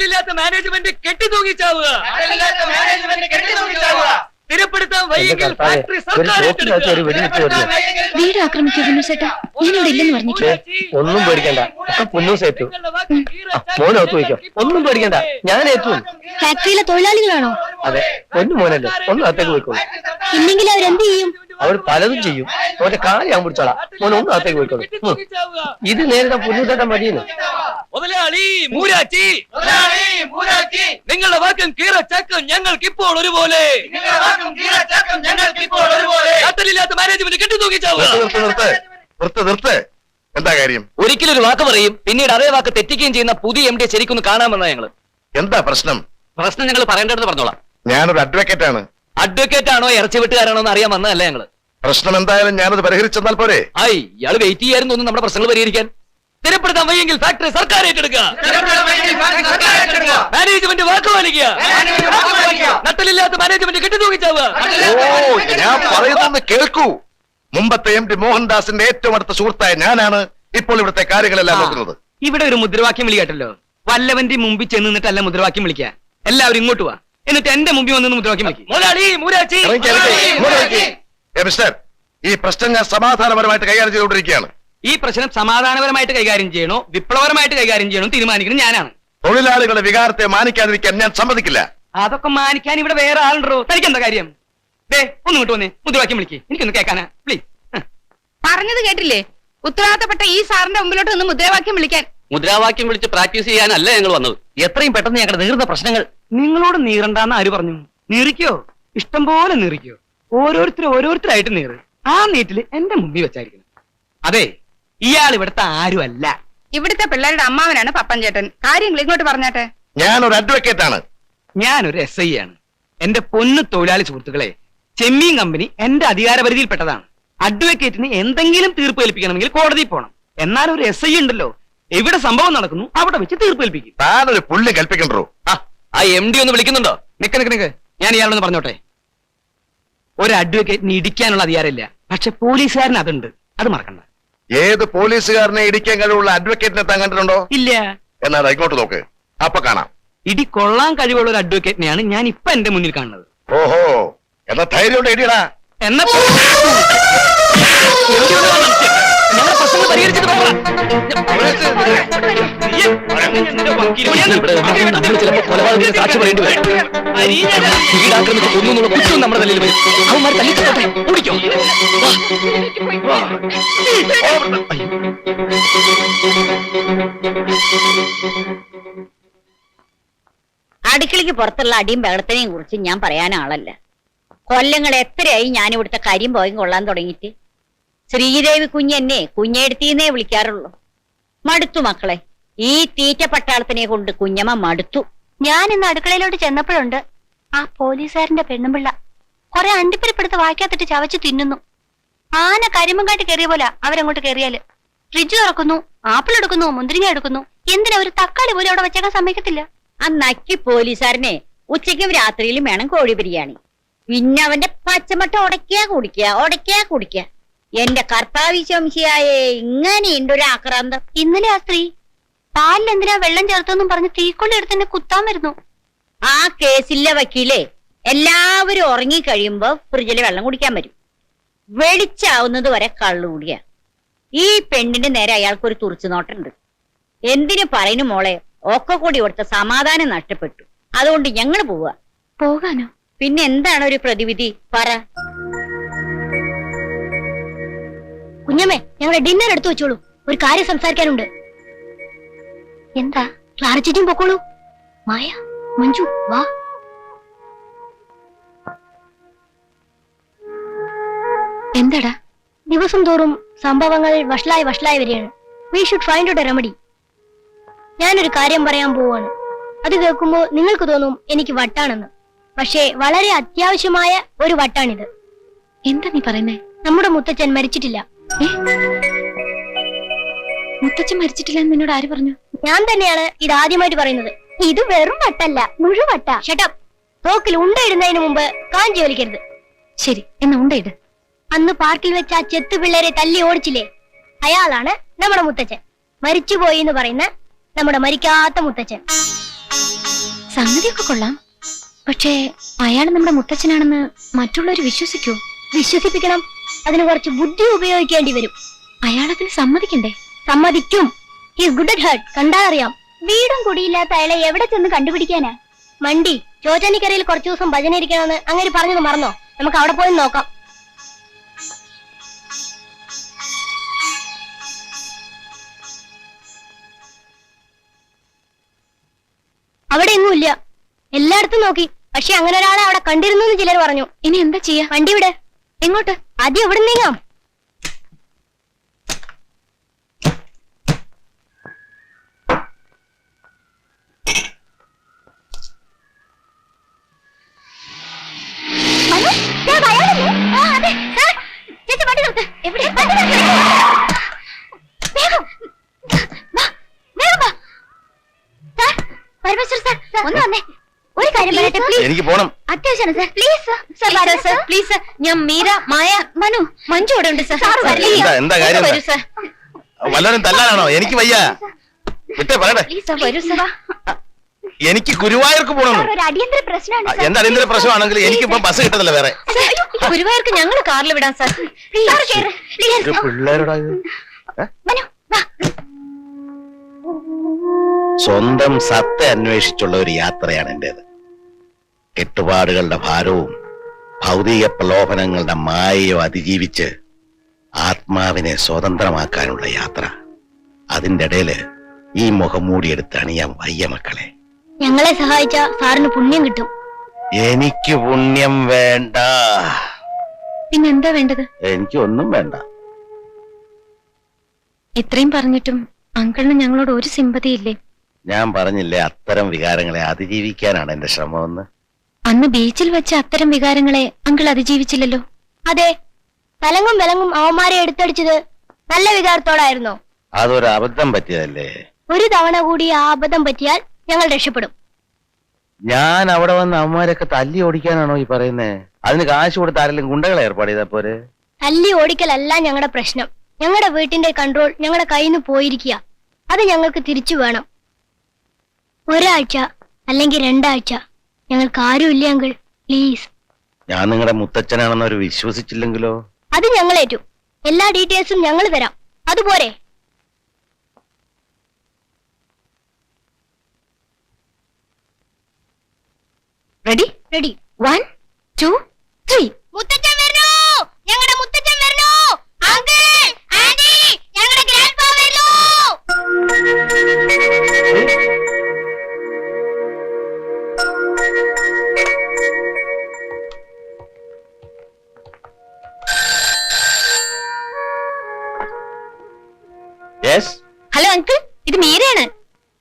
നട്ടലില്ലാത്ത management കെട്ടി തൂങ്ങിച്ചാവുക സ്ഥിരപ്പെടുത്താൻ factory വീട് ആക്രമിക്കുന്നു ചേട്ടാ ഞാനിവിടെ ഇല്ലെന്ന് പറഞ്ഞിട്ട്. ഒന്നും പേടിക്കണ്ട. ഒക്കെ പുന്നൂസ് ഏറ്റു. മോനകത്ത് വയ്ക്കോ. ഒന്നും പേടിക്കണ്ട. ഞാൻ ഏറ്റു ഫാക്ടറിയിലെ തൊഴിലാളികളാണോ? അതെ. പൊന്നു മോനല്ലേ. ഒന്നും അകത്തേക്ക് പോയിക്കോളൂ. ഇല്ലെങ്കിൽ അവരെന്ത് ചെയ്യും? അവർ പലതും ചെയ്യും. ഓന്റെ കാൽ ഞാൻ പിടിച്ചോളാം. മോനെ ഒന്ന് അകത്തേക്ക് പോയിക്കോളൂ. ഇത് നേരിട്ട പുന്നൂസേട്ടൻ മതിയെന്ന്. മുതലാളി മൂരാച്ചി. നിങ്ങളുടെ വാക്കും കീറ ചക്കും ഞങ്ങൾക്ക് ഇപ്പോൾ ഒരുപോലെ. നട്ടലില്ലാത്ത മാനേജ്മെന്റ് കെട്ടി തൂങ്ങിച്ചാവുക നിർത്ത് നിർത്ത് നിർത്ത്. നിർത്ത് എന്താ കാര്യം? ഒരിക്കലും ഒരു വാക്ക് പറയും പിന്നീട് അതേ വാക്ക് തെറ്റിക്കുകയും ചെയ്യുന്ന പുതിയ എം ഡി ശരിക്കൊന്ന് കാണാമെന്നാ ഞങ്ങൾ. എന്താ പ്രശ്നം? പ്രശ്നം ഞങ്ങൾ പറയേണ്ടത് പറഞ്ഞോളാം. ഞാനൊരു അഡ്വക്കേറ്റ് ആണ്. അഡ്വക്കേറ്റ് ആണോ ഇറച്ചി വെട്ടുകാരാണോ എന്ന് അറിയാൻ വന്നതല്ല ഞങ്ങൾ? പ്രശ്നം എന്തായാലും ഞാനത് പരിഹരിച്ചെന്നാൽ പോരെ. ആയി ഇയാൾ വെയിറ്റ് ചെയ്യായിരുന്നു തോന്നുന്നു നമ്മുടെ പ്രശ്നങ്ങൾ പരിഹരിക്കാൻ. സ്ഥിരപ്പെടുത്താൻ വയ്യെങ്കിൽ ഫാക്ടറി സർക്കാർ ഏറ്റെടുക്കുക. മാനേജ്മെന്റ് വാക്ക് പാലിക്കുക. നട്ടലില്ലാത്ത മാനേജ്മെന്റ് കെട്ടി തൂങ്ങിച്ചാവുക ഓ ഞാൻ പറയുന്നത് കേൾക്കൂ. മുമ്പത്തെ എം ഡി മോഹൻദാസിന്റെ ഏറ്റവും അടുത്ത സുഹൃത്തായ ഞാനാണ് ഇപ്പോൾ ഇവിടുത്തെ കാര്യങ്ങളെല്ലാം നോക്കുന്നത്. ഇവിടെ ഒരു മുദ്രാവാക്യം വിളിക്കാട്ടല്ലോ കേട്ടല്ലോ. വല്ലവന്റെ മുമ്പിൽ ചെന്ന് നിന്നിട്ടല്ല മുദ്രാവാക്യം വിളിക്കുക. എല്ലാവരും ഇങ്ങോട്ട് വാ. എന്നിട്ട് എന്റെ മുമ്പിൽ വന്ന് മുദ്രാവാക്യം വിളിക്കും. മുതലാളി മൂരാച്ചി. മിസ്റ്റർ ഈ പ്രശ്നം ഞാൻ സമാധാനപരമായിട്ട് കൈകാര്യം ചെയ്തുകൊണ്ടിരിക്കുകയാണ്. ഈ പ്രശ്നം സമാധാനപരമായിട്ട് കൈകാര്യം ചെയ്യണോ? വിപ്ലവപരമായിട്ട് കൈകാര്യം ചെയ്യണോ തീരുമാനിക്കുന്നത് ഞാനാണ്. തൊഴിലാളികളുടെ വികാരത്തെ മാനിക്കാതിരിക്കാൻ ഞാൻ സമ്മതിക്കില്ല. അതൊക്കെ മാനിക്കാൻ ഇവിടെ വേറെ ആളുണ്ടോ? തനിക്ക് എന്താ കാര്യം? ദേ ഒന്ന് ഇങ്ങോട്ട് വന്നേ. മുദ്രവാക്യം വിളിക്ക്. എനിക്കൊന്ന് കേൾക്കാനാ. പ്ലീസ് പറഞ്ഞത് കേട്ടില്ലേ? ഉത്തരവാദിത്തപ്പെട്ട ഈ സാറിന്റെ മുമ്പിലോട്ട് ഒന്ന് മുദ്രാവാക്യം വിളിക്കാൻ. മുദ്രാവാക്യം വിളിച്ച് പ്രാക്ടീസ് ചെയ്യാനല്ല ഞങ്ങൾ വന്നത്. എത്രയും പെട്ടെന്ന് ഞങ്ങളുടെ നീർന്ന പ്രശ്നങ്ങൾ നിങ്ങളോട് നീറണ്ടെന്ന് ആര് പറഞ്ഞു? നീറിക്കോ? ഇഷ്ടം പോലെ നീറിക്കോ. ഓരോരുത്തർ ഓരോരുത്തരായിട്ട് നീറ്. ആ നീറ്റിൽ എന്റെ മുമ്പിൽ വെച്ചായിരിക്കണം. അതെ ഇയാൾ ഇവിടുത്തെ ആരുമല്ല. ഇവിടുത്തെ പിള്ളേരുടെ അമ്മാവനാണ് പപ്പൻ ചേട്ടൻ കാര്യങ്ങൾ ഇങ്ങോട്ട് പറഞ്ഞാട്ടെ? ഒരു അഡ്വക്കേറ്റ് ആണ്. ഞാനൊരു എസ് ഐ ആണ്. എന്റെ പൊന്നു തൊഴിലാളി സുഹൃത്തുക്കളെ ചെമ്മീൻ കമ്പനി എന്റെ അധികാരപരിധിയിൽപ്പെട്ടതാണ്. അഡ്വക്കേറ്റിന് എന്തെങ്കിലും തീർപ്പ് ഏൽപ്പിക്കണമെങ്കിൽ കോടതിയിൽ പോകണം എന്നാൽ ഒരു എസ് ഐ ഉണ്ടല്ലോ. എവിടെ സംഭവം നടക്കുന്നു അവിടെ വെച്ച് തീർപ്പ് ഏൽപ്പിക്കും. താനൊരു പുല്ല് കൽപ്പിക്കണ്ടോ? ആ, ആ എം ഡി ഒന്ന് വിളിക്കുന്നുണ്ടോ? നിക്ക് നിക്ക് നിക്ക്. ഞാൻ ഇയാളൊന്ന് പറഞ്ഞോട്ടെ. ഒരു അഡ്വക്കേറ്റിന് ഇടിക്കാനുള്ള അധികാരമില്ല. പക്ഷെ പോലീസുകാരന് അതുണ്ട്. അത് മറക്കണ്ട. ഏത് പോലീസുകാരനെ ഇടിക്കാൻ കഴിവുള്ള അഡ്വക്കേറ്റിനെ താൻ കണ്ടിട്ടുണ്ടോ? ഇല്ല. എന്നാൽ ഇങ്ങോട്ട് നോക്ക്. അപ്പൊ കാണാം. ഇടി കൊള്ളാൻ കഴിവുള്ള ഒരു അഡ്വക്കേറ്റിനെയാണ് ഞാൻ ഇപ്പൊ എന്റെ മുന്നിൽ കാണുന്നത്. ഓഹോ. എന്നാ ധൈര്യം ഇടിയടാ. എന്നാ ഞങ്ങളുടെ പ്രശ്നങ്ങൾ. ഇവിടെ നമ്മൾ ചിലപ്പോൾ കൊലപാതകത്തിന് സാക്ഷി പറയേണ്ടി വരും വീടാക്രമിച്ച് കൊന്നു എന്നുള്ള കുറ്റം നമ്മുടെ തലയിൽ വരും. അവന്മാർ തല്ലിച്ചോട്ടെ കുടിക്കോ അടുക്കളയ്ക്ക് പുറത്തുള്ള അടിയും ബഹളത്തിനെയും കുറിച്ച് ഞാൻ പറയാൻ ആളല്ല കൊല്ലങ്ങൾ എത്രയായി ഞാൻ ഇവിടുത്തെ കരിയും പോയും കൊള്ളാൻ തുടങ്ങിയിട്ട്? ശ്രീദേവി കുഞ്ഞെന്നെ കുഞ്ഞെടുത്തീന്നേ വിളിക്കാറുള്ളൂ. മടുത്തു മക്കളെ. ഈ തീറ്റ പട്ടാളത്തിനെ കൊണ്ട് കുഞ്ഞമ്മ മടുത്തു. ഞാൻ ഇന്ന് അടുക്കളയിലോട്ട് ചെന്നപ്പോഴുണ്ട്. ആ പോലീസുകാരന്റെ പെണ്ണുമ്പിള്ള കൊറേ അണ്ടിപ്പരിപ്പെടുത്ത് വായിക്കാത്തിട്ട് ചവച്ച് തിന്നുന്നു. ആന കരിമ്പം കാട്ടി കയറിയ പോലെ അവരങ്ങോട്ട് കയറിയാൽ. ഫ്രിഡ്ജ് തുറക്കുന്നു ആപ്പിൾ എടുക്കുന്നു മുന്തിരിങ്ങ എടുക്കുന്നു. എന്തിനാ ഒരു തക്കാളി പോലും അവിടെ വെച്ചേക്കാൻ സമ്മതിക്കത്തില്ല? ആ നക്കി പോലീസുകാരനെ ഉച്ചയ്ക്കും രാത്രിയിലും വേണം കോഴി ബിരിയാണി. പിന്നെ അവന്റെ പച്ചമട്ട ഉടക്കിയാ കുടിക്കുക ഉടക്കിയാ കുടിക്കുക. എന്റെ കർത്താവി ശംശിയായേ ഇങ്ങനെയുണ്ട് ഒരു ആക്രാന്തം. ഇന്നലെ ആ സ്ത്രീ പാലിൽ എന്തിനാ വെള്ളം ചേർത്തെന്നും പറഞ്ഞ് തീക്കൊള്ളി എടുത്ത് എന്നെ കുത്താൻ വരുന്നു. ആ കേസിലെ വക്കീലേ എല്ലാവരും ഉറങ്ങി കഴിയുമ്പോ ഫ്രിഡ്ജിൽ വെള്ളം കുടിക്കാൻ വരും. വെളിച്ചാവുന്നത് വരെ കള്ളു കൂടിയ. ഈ പെണ്ണിന്റെ നേരെ അയാൾക്കൊരു തുറച്ചു നോട്ടുണ്ട്. എന്തിനു പറയുന്നു മോളെ ഒക്കെ കൂടി ഇവിടുത്തെ സമാധാനം നഷ്ടപ്പെട്ടു. അതുകൊണ്ട് ഞങ്ങൾ പോവുക പോകാനോ? പിന്നെ എന്താണ് ഒരു പ്രതിവിധി? പറ. കുഞ്ഞമ്മേ ഞങ്ങളുടെ ഡിന്നർ എടുത്തു വെച്ചോളൂ. ഒരു കാര്യം സംസാരിക്കാനുണ്ട്. എന്താ? ക്ലാര ചേച്ചിയും പൊക്കോളൂ. മായ മഞ്ജു വാ. എന്താടാ? ദിവസം തോറും സംഭവങ്ങൾ വഷളായി വഷളായി വരികയാണ്. We should find out a remedy ഞാനൊരു കാര്യം പറയാൻ പോവാണ് അത് കേൾക്കുമ്പോൾ നിങ്ങൾക്ക് തോന്നും എനിക്ക് വട്ടാണെന്ന്. പക്ഷേ വളരെ അത്യാവശ്യമായ ഒരു വട്ടാണിത്. എന്താ നീ പറയുന്നേ? നമ്മുടെ മുത്തച്ഛൻ മരിച്ചിട്ടില്ല. മുത്തച്ഛൻ മരിച്ചിട്ടില്ല എന്ന് നിന്നോട് ആര് പറഞ്ഞു? ഞാൻ തന്നെയാണ് ഇത് ആദ്യമായിട്ട് പറയുന്നത്. ഇത് വെറും വട്ടല്ല മുഴുവട്ട ഷട്ടപ്പ് തോക്കിൽ ഉണ്ടയിടുന്നതിന് മുമ്പ് കാഞ്ചി വലിക്കരുത്. ശരി എന്നാ ഉണ്ടയിട് അന്ന് പാർക്കിൽ വെച്ച ആ ചെത്തു പിള്ളേരെ തല്ലി ഓടിച്ചില്ലേ? അയാളാണ് നമ്മുടെ മുത്തച്ഛൻ. മരിച്ചുപോയി എന്ന് പറയുന്ന നമ്മുടെ മരിക്കാത്ത മുത്തച്ഛൻ. സംഗതിയൊക്കെ കൊള്ളാം. പക്ഷേ അയാൾ നമ്മുടെ മുത്തച്ഛനാണെന്ന് മറ്റുള്ളവർ വിശ്വസിക്കൂ? വിശ്വസിപ്പിക്കണം. അതിന് കുറച്ച് ബുദ്ധി ഉപയോഗിക്കേണ്ടി വരും. അയാൾ അതിന് സമ്മതിക്കണ്ടേ? സമ്മതിക്കും. ഹിസ് ഗുഡ് അറ്റ് ഹേർട്ട് കണ്ടാ വീടും കുടിയില്ലാത്ത അയാളെ എവിടെ ചെന്ന് കണ്ടുപിടിക്കാനാ? മണ്ടി ചോറ്റാനിക്കരയിൽ കുറച്ചു ദിവസം ഭജന ഇരിക്കണമെന്ന് അങ്ങനെ പറഞ്ഞത് മറന്നോ? നമുക്ക് അവിടെ പോയി നോക്കാം. അവിടെ ഇല്ല എല്ലായിടത്തും നോക്കി. പക്ഷെ അങ്ങനെ ഒരാളെ അവിടെ കണ്ടിരുന്നു എന്ന് ചിലർ പറഞ്ഞു. ഇനി എന്താ ചെയ്യാ? വണ്ടി വിടെ എങ്ങോട്ട്? എവിടെ നീങ്ങാം അതെ. എവിടെ? പ്ലീസ് എനിക്ക് പോണം. അത്യാവശ്യമാണ് sir. Please sir please sir ഞാൻ മീര മായ മനു മഞ്ജു അവിടെ ഉണ്ട് സാർ സാർ എന്താ എന്താ കാര്യം വരൂ സാർ വല്ലവരും തല്ലാനാണോ? എനിക്ക് വയ്യ. വിട്ടേ പറയട്ടെ. പ്ലീസ് സാർ വരൂ സാർ എനിക്ക് ഗുരുവായൂർക്ക് പോകണം. ഒരു അടിയന്തര പ്രശ്നമാണ് എന്ത് അടിയന്തര പ്രശ്നമാണെങ്കിൽ എനിക്കിപ്പോ ബസ് കിട്ടത്തില്ല വേറെ. ഗുരുവായൂർക്ക് ഞങ്ങൾ കാറിൽ വിടാം സാർ ഒരു പിള്ളേരോടാ ഇത്. ഏ? മനു വാ. സ്വന്തം സത്ത അന്വേഷിച്ചുള്ള ഒരു യാത്രയാണ് എന്റേത്. കെട്ടുപാടുകളുടെ ഭാരവും ഭൗതിക പ്രലോഭനങ്ങളുടെ മായയോ അതിജീവിച്ച് ആത്മാവിനെ സ്വതന്ത്രമാക്കാനുള്ള യാത്ര. അതിന്റെ ഇടയിൽ ഈ മുഖം മൂടിയെടുത്ത് അണിയാൻ വയ്യ മക്കളെ. ഞങ്ങളെ സഹായിച്ച സാറിന് പുണ്യം കിട്ടും. എനിക്ക് പുണ്യം വേണ്ട. പിന്നെന്താ വേണ്ടത്? എനിക്ക് ഒന്നും വേണ്ട. ഇത്രയും പറഞ്ഞിട്ടും അങ്കിളിന് ഞങ്ങളോട് ഒരു സിമ്പതി ഇല്ലേ ഞാൻ പറഞ്ഞില്ലേ അത്തരം വികാരങ്ങളെ അതിജീവിക്കാനാണ് എന്റെ ശ്രമമെന്ന്? അന്ന് ബീച്ചിൽ വെച്ച അത്തരം വികാരങ്ങളെ അങ്കിൾ അതിജീവിച്ചില്ലല്ലോ. അതെ. തലങ്ങും വിലങ്ങും അവന്മാരെ എടുത്തടിച്ചത് നല്ല വികാരത്തോടായിരുന്നോ. അതൊരു അബദ്ധം പറ്റിയതല്ലേ? ഒരു തവണ കൂടി ആ അബദ്ധം പറ്റിയാൽ ഞങ്ങൾ രക്ഷപ്പെടും. ഞാൻ അവിടെ വന്ന് അമ്മമാരൊക്കെ തല്ലി ഓടിക്കാനാണോ ഈ പറയുന്നത് അതിന് കാശ് കൊടുത്ത് ആരെങ്കിലും ഗുണ്ടകളെ ഏർപ്പാട് ചെയ്താ പോരെ? തല്ലി ഓടിക്കലല്ല ഞങ്ങളുടെ പ്രശ്നം. ഞങ്ങളുടെ വീട്ടിന്റെ കൺട്രോൾ ഞങ്ങളുടെ കയ്യിൽ നിന്ന് പോയിരിക്കുക അത് ഞങ്ങൾക്ക് തിരിച്ചു വേണം. ഒരാഴ്ച അല്ലെങ്കിൽ രണ്ടാഴ്ച ഞങ്ങൾക്ക് ആരുമില്ല അങ്കിൾ. പ്ലീസ് ഞാൻ നിങ്ങളുടെ മുത്തച്ഛനാണെന്ന് അവർ വിശ്വസിച്ചില്ലെങ്കിലോ? അത് ഞങ്ങൾ ഏറ്റു എല്ലാ ഡീറ്റെയിൽസും ഞങ്ങൾ തരാം. അതുപോരെ ready ready one two three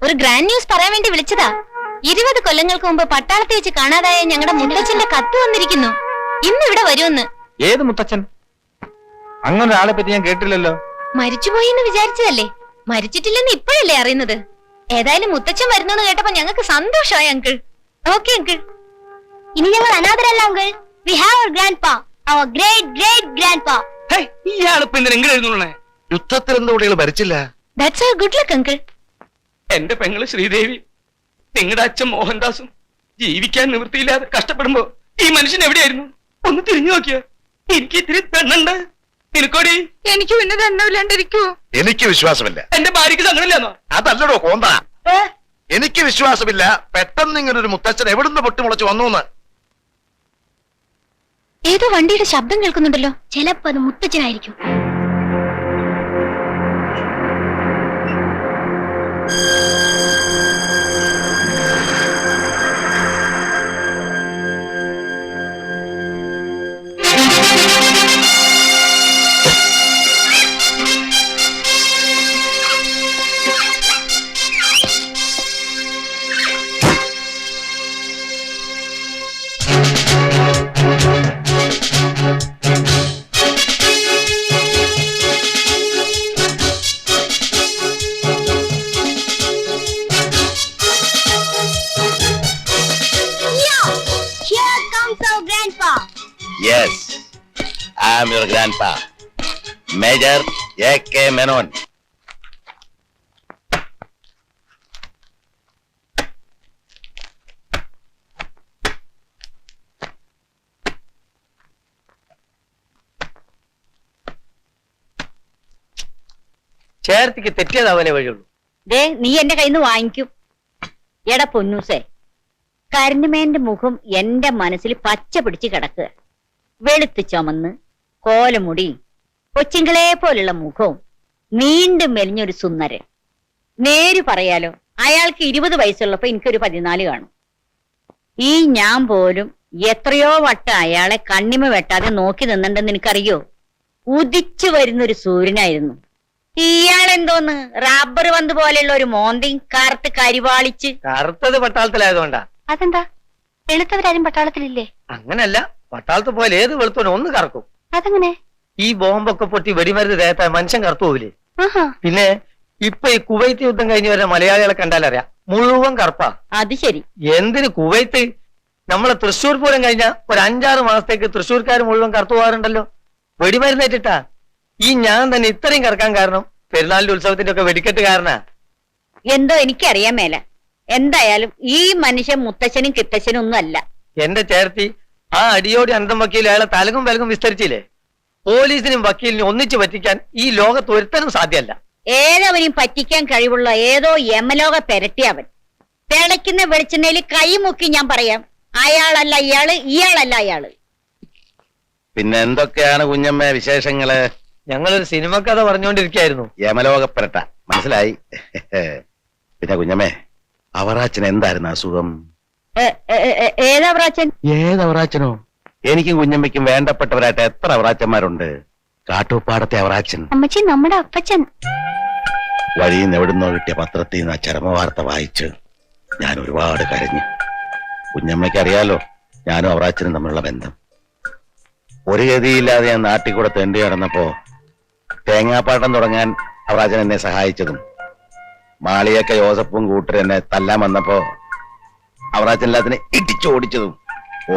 ഒരു ഗ്രാൻഡ് ന്യൂസ് പറയാൻ വേണ്ടി വിളിച്ചതാ. ഇരുപത് കൊല്ലങ്ങൾക്ക് മുമ്പ് പട്ടാളത്തിൽ വെച്ച് കാണാതായ ഞങ്ങളുടെ മുത്തച്ഛന്റെ കത്ത് വന്നിരിക്കുന്നു. ഇന്ന് ഇവിടെ വരുമെന്ന്. ഏത് മുത്തച്ഛൻ? അങ്ങനെ ഒരാളെ പറ്റി ഞാൻ കേട്ടില്ലല്ലോ. മരിച്ചുപോയി എന്ന് വിചാരിച്ചതല്ലേ? മരിച്ചിട്ടില്ലെന്ന് ഇപ്പോഴല്ലേ അറിയുന്നത്? ഏതായാലും മുത്തച്ഛൻ വരുന്നെന്ന് കേട്ടപ്പോ ഞങ്ങൾക്ക് സന്തോഷമായി അങ്കിൾ ഓക്കെ അങ്കിൾ ഇനി ഞങ്ങൾ അനാഥരല്ല uncle we have our grandpa our great great grand പാ പിന്നെ എന്തിനെങ്കിലും എഴുതുള്ളേ യുദ്ധത്തിൽ എന്തുകൊണ്ടികൾ മരിച്ചില്ല? ദാറ്റ്സ് ഗുഡ് ലക്ക് അങ്കിൾ എന്റെ പെങ്ങൾ ശ്രീദേവി നിങ്ങളുടെ അച്ഛൻ മോഹൻദാസും ജീവിക്കാൻ നിവൃത്തിയില്ലാതെ കഷ്ടപ്പെടുമ്പോ ഈ മനുഷ്യൻ എവിടെയായിരുന്നു? ഒന്ന് തിരിഞ്ഞു നോക്കിയ. എനിക്ക് ഇത്തിരി പെണ്ണുണ്ട്. നിനക്കോടി? എനിക്ക് പിന്നെ തന്നമില്ലാണ്ടിരിക്കൂ എനിക്ക് വിശ്വാസമില്ല. എന്റെ ഭാര്യക്ക് സങ്കടമില്ലെന്നോ അതല്ലടോ കോന്ത. എനിക്ക് വിശ്വാസമില്ല. പെട്ടെന്ന് ഇങ്ങനെ ഒരു മുത്തച്ഛൻ എവിടുന്ന് പൊട്ടിമുളച്ച് വന്നു എന്ന് ഏതോ വണ്ടിയുടെ ശബ്ദം കേൾക്കുന്നുണ്ടല്ലോ. ചിലപ്പോ അത് മുത്തച്ഛനായിരിക്കും. ചേർത്തിക്ക് തെറ്റിയതാവാനേ വഴിയുള്ളൂ. ദേ നീ എന്റെ കയ്യിൽ നിന്ന് വാങ്ങിക്കും. എടാ പൊന്നൂസേ കരുണമേന്റെ മുഖം എന്റെ മനസ്സിൽ പച്ച പിടിച്ച് കിടക്കുക. വെളുത്ത് ചുമന്ന് കോലമുടി കൊച്ചിങ്കളെ പോലുള്ള മുഖവും നീണ്ടും മെലിഞ്ഞൊരു സുന്ദരൻ. നേര് പറയാലോ അയാൾക്ക് ഇരുപത് വയസ്സുള്ളപ്പോ എനിക്കൊരു പതിനാല് കാണും. ഈ ഞാൻ പോലും എത്രയോ വട്ടം അയാളെ കണ്ണിമ വെട്ടാതെ നോക്കി നിന്നിട്ടുണ്ടെന്ന് എനിക്കറിയോ? ഉദിച്ചു വരുന്നൊരു സൂര്യനായിരുന്നു. ഇയാളെന്തോന്ന് റബ്ബർ പന്ത് പോലെയുള്ള ഒരു മോന്തി കറുത്ത് കരിവാളിച്ച്. കറുത്തത് പട്ടാളത്തിലായതുകൊണ്ടാ. അതെന്താ? വെളുത്തവരാരും പട്ടാളത്തിലില്ലേ? അങ്ങനല്ല. പട്ടാളത്ത് പോലെ ഏത് വെളുത്തോനും ഒന്ന് കറക്കും. അതെങ്ങനെ? ഈ ബോംബൊക്കെ പൊട്ടി വെടിമരുന്ന് ദേഹത്തെ മനുഷ്യൻ കറുത്തു പോവില്ലേ? പിന്നെ ഇപ്പൊ ഈ കുവൈത്ത് യുദ്ധം കഴിഞ്ഞ് വരുന്ന മലയാളികളെ കണ്ടാലറിയാം. മുഴുവൻ കറുപ്പാ. അത് ശരി. എന്തിന് കുവൈത്ത്? നമ്മളെ തൃശ്ശൂർ പൂരം കഴിഞ്ഞ ഒരു അഞ്ചാറ് മാസത്തേക്ക് തൃശ്ശൂർക്കാർ മുഴുവൻ കറുത്തു പോകാറുണ്ടല്ലോ. വെടിമരുന്നേറ്റിട്ടാ ഈ ഞാൻ തന്നെ ഇത്രയും കറക്കാൻ കാരണം പെരുന്നാളിന്റെ ഉത്സവത്തിന്റെ ഒക്കെ വെടിക്കെട്ട് കാരണ. എന്തോ എനിക്കറിയാൻ മേല. എന്തായാലും ഈ മനുഷ്യൻ മുത്തശ്ശനും കിത്തശ്ശനും ഒന്നും അല്ല. എന്റെ ചേർത്തി ആ അടിയോടി അന്തം വക്കീൽ അയാളെ തലകും വിലകും വിസ്തരിച്ചില്ലേ? പോലീസിനും വക്കീലിനും ഒന്നിച്ചു പറ്റിക്കാൻ ഈ ലോകത്ത് ഒരുത്തനും സാധ്യമല്ല. ഏതവനെയും പറ്റിക്കാൻ കഴിവുള്ള ഏതോ യമലോക പെരട്ടിയവൻ തിളയ്ക്കുന്ന വെളിച്ചെണ്ണയിൽ കൈമുക്കി ഞാൻ പറയാം അയാളല്ല ഇയാൾ ഇയാളല്ല അയാൾ. പിന്നെ എന്തൊക്കെയാണ് കുഞ്ഞമ്മ വിശേഷങ്ങൾ? ഞങ്ങളൊരു സിനിമ കഥ പറഞ്ഞുകൊണ്ടിരിക്കായിരുന്നു യമലോകപ്പെരട്ട മനസ്സിലായി? പിന്നെ കുഞ്ഞമ്മേ അവറാച്ചൻ എന്തായിരുന്നു അസുഖം? ഏതവറാച്ചനോ? എനിക്കും കുഞ്ഞമ്മയ്ക്കും വേണ്ടപ്പെട്ടവരായിട്ട് എത്ര അവറാച്ചന്മാരുണ്ട്? കാട്ടുപാടത്തെ അവറാച്ചൻ. അമ്മച്ചി നമ്മുടെ അപ്പച്ചൻ. വഴിയിൽ നിന്ന് എവിടുന്നോ കിട്ടിയ പത്രത്തിൽ നിന്ന് ആ ചരമവാർത്ത വായിച്ച് ഞാൻ ഒരുപാട് കരഞ്ഞു. കുഞ്ഞമ്മയ്ക്ക് അറിയാലോ ഞാനും അവറാച്ചനും തമ്മിലുള്ള ബന്ധം. ഒരു ഗതിയില്ലാതെ ഞാൻ നാട്ടിൽ കൂടെ തെണ്ടി നടന്നപ്പോ തേങ്ങാപ്പാട്ടം തുടങ്ങാൻ അവരാജൻ എന്നെ സഹായിച്ചതും മാളിയൊക്കെ യോസപ്പും കൂട്ടർ എന്നെ തല്ലാൻ വന്നപ്പോ അവരാജൻ എല്ലാത്തിനെ ഇടിച്ചോടിച്ചതും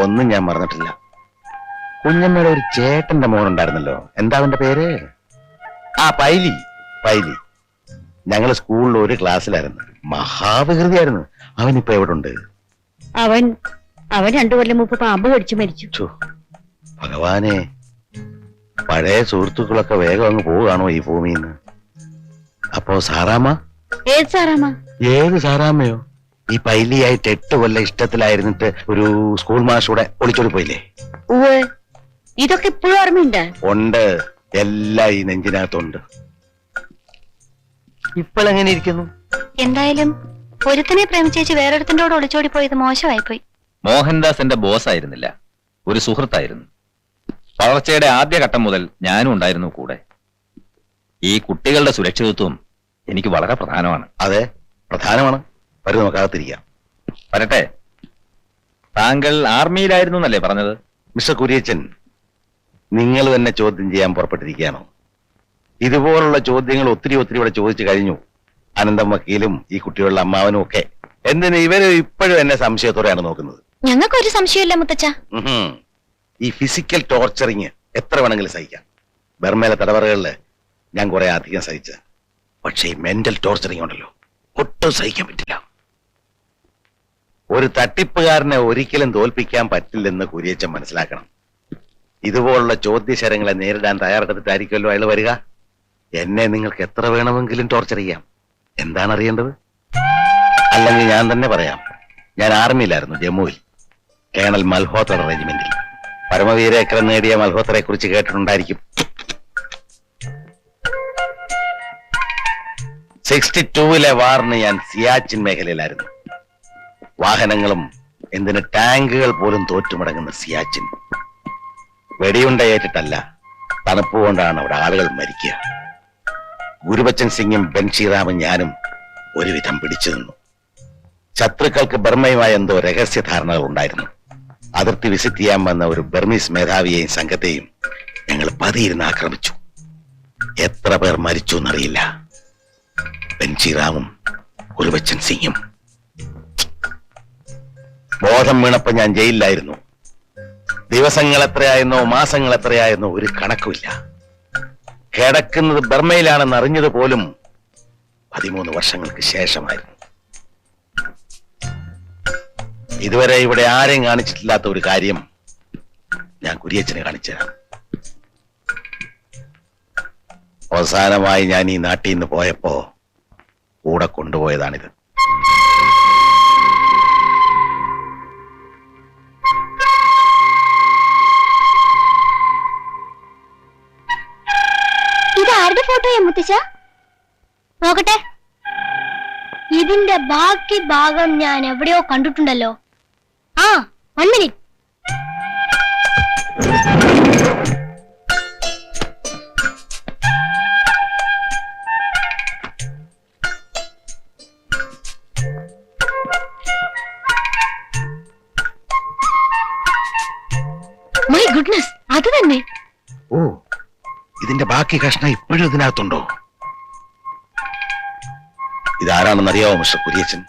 ഒന്നും ഞാൻ മറന്നിട്ടില്ല. കുഞ്ഞമ്മയുടെ ഒരു ചേട്ടന്റെ മോൻ ഉണ്ടായിരുന്നല്ലോ എന്താ അവന്റെ പേര്? ആ പൈലി. പൈലി. ഞങ്ങൾ സ്കൂളിൽ ഒരു ക്ലാസ്സിലായിരുന്നു. മഹാവികൃതിയായിരുന്നു. അവൻ ഇപ്പൊ എവിടെ ഉണ്ട് അവൻ അവൻ രണ്ടു കൊല്ലം മുമ്പ് പാമ്പ് കടിച്ചു മരിച്ചു. ഭഗവാനെ. പഴയ സുഹൃത്തുക്കളൊക്കെ വേഗം അങ്ങ് പോവുകയാണോ ഈ ഭൂമിയിൽ നിന്ന് അപ്പോ സാറാമ്മ? ഏത് സാറാമ്മ? ഏത് സാറാമ്മയോ? ഈ പൈലിയായിട്ട് എട്ട് കൊല്ലം ഇഷ്ടത്തിലായിരുന്നിട്ട് ഒരു സ്കൂൾ മാഷൂടെ ഒളിച്ചോടി പോയില്ലേ? ഇതൊക്കെ ഇപ്പോഴും ഓർമ്മയുണ്ട്. ഉണ്ട്. എല്ലാം ഈ നെഞ്ചിനകത്തുണ്ട്. ഇപ്പോഴെങ്ങനെ ഇരിക്കുന്നു? എന്തായാലും ഒരുത്തനെ പ്രേമിച്ചേച്ച് വേറൊരുത്തിന്റെ കൂടെ ഒളിച്ചോടി പോയത് മോശമായി പോയി മോഹൻദാസ് എന്റെ ബോസ് ആയിരുന്നില്ല ഒരു സുഹൃത്തായിരുന്നു. വളർച്ചയുടെ ആദ്യഘട്ടം മുതൽ ഞാനും ഉണ്ടായിരുന്നു കൂടെ. ഈ കുട്ടികളുടെ സുരക്ഷിതത്വം എനിക്ക് വളരെ പ്രധാനമാണ്. അതെ പ്രധാനമാണ്. വരും നമുക്കകത്തിരിക്കാം വരട്ടെ. താങ്കൾ ആർമിയിലായിരുന്നു എന്നല്ലേ പറഞ്ഞത്? മിസ്റ്റർ കുര്യച്ചൻ നിങ്ങൾ തന്നെ ചോദ്യം ചെയ്യാൻ പുറപ്പെട്ടിരിക്കുകയാണോ. ഇതുപോലുള്ള ചോദ്യങ്ങൾ ഒത്തിരി ഒത്തിരി ഇവിടെ ചോദിച്ചു കഴിഞ്ഞു. അനന്തം വക്കീലും ഈ കുട്ടികളുടെ അമ്മാവനും ഒക്കെ. എന്തിന് ഇവർ ഇപ്പോഴും എന്നെ സംശയത്തോടെയാണ് നോക്കുന്നത്? ഞങ്ങൾക്കൊരു സംശയമില്ല മുത്തച്ഛ. ഈ ഫിസിക്കൽ ടോർച്ചറിങ് എത്ര വേണമെങ്കിലും സഹിക്കാം. ബർമേലെ തടവറകളിൽ ഞാൻ കുറെ അധികം സഹിച്ച പക്ഷേ മെന്റൽ ടോർച്ചറിങ് ഉണ്ടല്ലോ. ഒട്ടും സഹിക്കാൻ പറ്റില്ല. ഒരു തട്ടിപ്പുകാരനെ ഒരിക്കലും തോൽപ്പിക്കാൻ പറ്റില്ലെന്ന് കുരിയച്ചൻ മനസ്സിലാക്കണം. ഇതുപോലുള്ള ചോദ്യശരങ്ങളെ നേരിടാൻ തയ്യാറെടുത്തിട്ടായിരിക്കുമല്ലോ അയാൾ വരിക. എന്നെ നിങ്ങൾക്ക് എത്ര വേണമെങ്കിലും ടോർച്ചർ ചെയ്യാം. എന്താണ് അറിയേണ്ടത്? അല്ലെങ്കിൽ ഞാൻ തന്നെ പറയാം. ഞാൻ ആർമിയിലായിരുന്നു ജമ്മുവിൽ. കേണൽ മൽഹോത്ര റെജിമെന്റിൽ പരമവീരേക്കരം നേടിയ മൽഹോത്രയെ കുറിച്ച് കേട്ടിട്ടുണ്ടായിരിക്കും. സിക്സ്റ്റി ടൂവിലെ വാറിന് ഞാൻ സിയാച്ചിൻ മേഖലയിലായിരുന്നു. വാഹനങ്ങളും എന്തിന് ടാങ്കുകൾ പോലും തോറ്റുമടങ്ങുന്ന സിയാച്ചിൻ. വെടിയുണ്ടയേറ്റിട്ടല്ല തണുപ്പ് കൊണ്ടാണ് അവിടെ ആളുകൾ മരിക്കുക. ഗുരുബച്ചൻ സിംഗും ബൻഷിറാമും ഞാനും ഒരുവിധം പിടിച്ചു നിന്നു. ശത്രുക്കൾക്ക് ബർമയുമായ എന്തോ രഹസ്യ ധാരണകൾ ഉണ്ടായിരുന്നു അതിർത്തി വിസിറ്റ് ചെയ്യാൻ വന്ന ഒരു ബർമീസ് മേധാവിയെയും സംഘത്തെയും ഞങ്ങൾ പതിയിരുന്ന് ആക്രമിച്ചു. എത്ര പേർ മരിച്ചു എന്നറിയില്ല. ബൻഷിറാമും ഗുരുബച്ചൻ സിംഗും. ബോധം വീണപ്പോ ഞാൻ ജയിലിലായിരുന്നു. ദിവസങ്ങൾ എത്രയായിരുന്നോ മാസങ്ങൾ എത്രയായിരുന്നോ ഒരു കണക്കുമില്ല. കിടക്കുന്നത് ബർമയിലാണെന്ന് അറിഞ്ഞത് പോലും പതിമൂന്ന് വർഷങ്ങൾക്ക് ശേഷമായിരുന്നു. ഇതുവരെ ഇവിടെ ആരെയും കാണിച്ചിട്ടില്ലാത്ത ഒരു കാര്യം ഞാൻ കുരിയച്ചന് കാണിച്ചുതരാം. അവസാനമായി ഞാൻ ഈ നാട്ടിൽ നിന്ന് പോയപ്പോ കൂടെ കൊണ്ടുപോയതാണിത്. ആരുടെ ഫോട്ടോയാ മുത്തശ്ശ? നോക്കട്ടെ. ഇതിന്റെ ബാക്കി ഭാഗം ഞാൻ എവിടെയോ കണ്ടിട്ടുണ്ടല്ലോ. ആ വൺ മിനിറ്റ് മൈ ഗുഡ്നസ് അത് തന്നെ. ഓ ഇതിന്റെ ബാക്കി കഷ്ണം ഇപ്പോഴും ഇതിനകത്തുണ്ടോ? ഇതാരാണെന്നറിയാവോ മിസ്റ്റർ കുര്യച്ചൻ?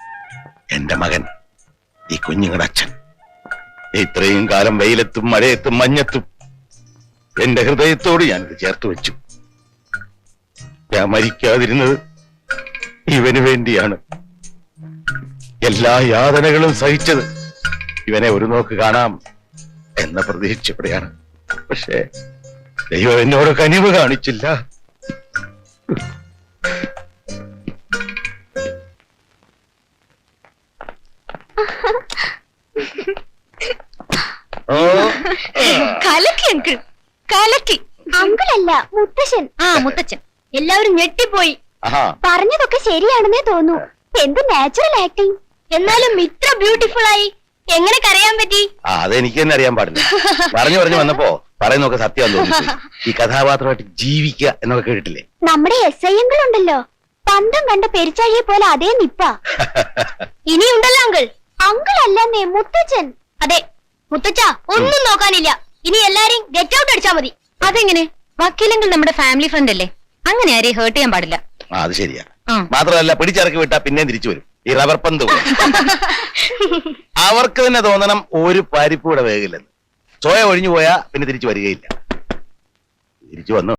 എന്റെ മകൻ. ഈ കുഞ്ഞുങ്ങളുടെ അച്ഛൻ. ഇത്രയും കാലം വെയിലത്തും മഴയത്തും മഞ്ഞത്തും എന്റെ ഹൃദയത്തോട് ഞാനിത് ചേർത്ത് വെച്ചു. ഞാൻ മരിക്കാതിരുന്നത് ഇവന് വേണ്ടിയാണ്. എല്ലാ യാതനകളും സഹിച്ചത് ഇവനെ ഒരു നോക്ക് കാണാം എന്ന പ്രതീക്ഷയോടെയാണ് പക്ഷേ ദൈവം എന്നോട് കനിവ് കാണിച്ചില്ല. കലക്കി അങ്കിൾ. കലക്കി. അങ്കിളല്ല മുത്തശ്ശൻ. ആ മുത്തച്ഛൻ. എല്ലാവരും ഞെട്ടിപ്പോയി. പറഞ്ഞതൊക്കെ ശരിയാണെന്നേ തോന്നു എന്ത് നാച്ചുറൽ ആക്ടിങ് എന്നാലും ഇത്ര ബ്യൂട്ടിഫുൾ ആയി. എങ്ങനെ കരയാൻ പറ്റി? ആ അതെനിക്ക് തന്നെ അറിയാൻ പാടില്ല. പറഞ്ഞു പറഞ്ഞു വന്നപ്പോ പറയുന്നൊക്കെ സത്യം തോന്നി ഈ കഥാപാത്രമായിട്ട് ജീവിക്കുക എന്നൊക്കെ കേട്ടിട്ടില്ലേ? നമ്മുടെ എസ് ഐ ഉണ്ടല്ലോ. പന്തം കണ്ട പെരിച്ചാഴിയെ പോലെ അതേ നിപ്പ. ഇനിയുണ്ടല്ലോ അങ്കിൾ. അങ്കിൾ അല്ലെന്നേ മുത്തച്ഛൻ. അതെ മുത്തച്ഛ ഒന്നും നോക്കാനില്ല. ഇനി എല്ലാരെയും ഗെറ്റ് ഔട്ട് അടിച്ചാ മതി. അതെങ്ങനെ? വക്കീലെങ്കിൽ നമ്മുടെ ഫാമിലി ഫ്രണ്ട് അല്ലേ? അങ്ങനെ ആരെയും ഹേർട്ട് ചെയ്യാൻ പാടില്ല. ആ അത് ശരിയാ. ആ. മാത്രമല്ല പിടിച്ചിറക്കി വിട്ടാ പിന്നെയും തിരിച്ചു വരും. ഈ റബ്ബർ പന്ത് പോലെ. അവർക്ക് തന്നെ തോന്നണം ഒരു പരിപ്പ് ഇവിടെ വേഗില്ലെന്ന് ചോയ ഒഴിഞ്ഞു പോയാ പിന്നെ തിരിച്ചു വരികയില്ല. തിരിച്ചു വന്നു.